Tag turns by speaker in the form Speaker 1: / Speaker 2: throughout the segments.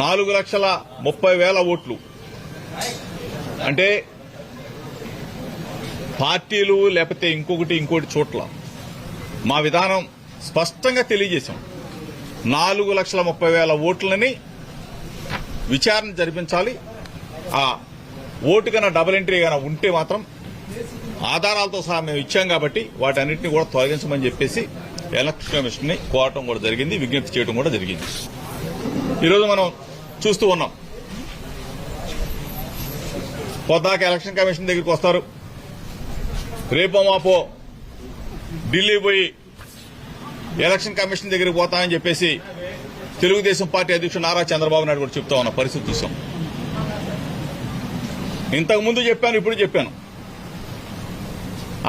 Speaker 1: నాలుగు లక్షల ముప్పై వేల ఓట్లు అంటే పార్టీలు లేకపోతే ఇంకొకటి ఇంకోటి చోట్ల మా విధానం స్పష్టంగా తెలియజేశాం నాలుగు లక్షల ముప్పై వేల ఓట్లని విచారణ జరిపించాలి ఆ ఓటు కన్నా డబుల్ ఎంట్రీ కన్నా ఉంటే మాత్రం ఆధారాలతో సహా మేము ఇచ్చాం కాబట్టి వాటన్నిటిని కూడా తొలగించమని చెప్పేసి ఎలక్షన్ కమిషన్ని కోరటం కూడా జరిగింది విజ్ఞప్తి చేయడం కూడా జరిగింది ఈరోజు మనం చూస్తూ ఉన్నాం పొద్దాక ఎలక్షన్ కమిషన్ దగ్గరికి వస్తారు రేపో మాపో ఢిల్లీ పోయి ఎలక్షన్ కమిషన్ దగ్గరికి పోతామని చెప్పేసి తెలుగుదేశం పార్టీ అధ్యక్షుడు నారా చంద్రబాబు నాయుడు కూడా చెప్తా ఉన్న పరిస్థితి చూసాం ఇంతకు ముందు చెప్పాను ఇప్పుడు చెప్పాను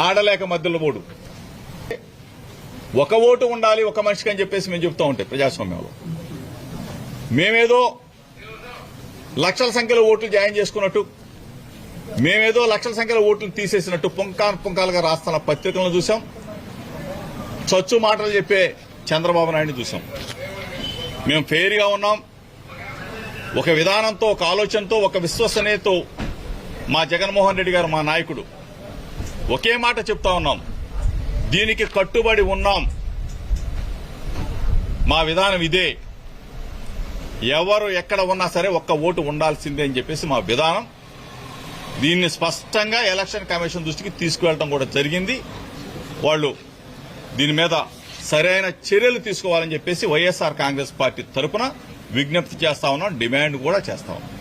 Speaker 1: ఆడలేక మధ్యలో ఓడు ఒక ఓటు ఉండాలి ఒక మనిషికి అని చెప్పేసి మేము చెప్తా ఉంటాయి ప్రజాస్వామ్యంలో మేమేదో లక్షల సంఖ్యలో ఓట్లు జాయిన్ చేసుకున్నట్టు మేమేదో లక్షల సంఖ్యలో ఓట్లు తీసేసినట్టు పుంకాన్ పుంకాలుగా రాస్తున్న పత్రికలను చూసాం చచ్చు మాటలు చెప్పే చంద్రబాబు నాయుడిని చూసాం మేము ఫెయిర్గా ఉన్నాం ఒక విధానంతో ఒక ఆలోచనతో ఒక విశ్వసనీయతో మా జగన్మోహన్ రెడ్డి గారు మా నాయకుడు ఒకే మాట చెప్తా ఉన్నాం దీనికి కట్టుబడి ఉన్నాం మా విధానం ఇదే ఎవరు ఎక్కడ ఉన్నా సరే ఒక్క ఓటు ఉండాల్సిందే అని చెప్పేసి మా విధానం దీన్ని స్పష్టంగా ఎలక్షన్ కమిషన్ దృష్టికి తీసుకువెళ్ళడం కూడా జరిగింది వాళ్ళు దీని మీద సరైన చర్యలు తీసుకోవాలని చెప్పేసి వైఎస్ఆర్ కాంగ్రెస్ పార్టీ తరఫున విజ్ఞప్తి చేస్తా ఉన్నాం డిమాండ్ కూడా చేస్తా ఉన్నాం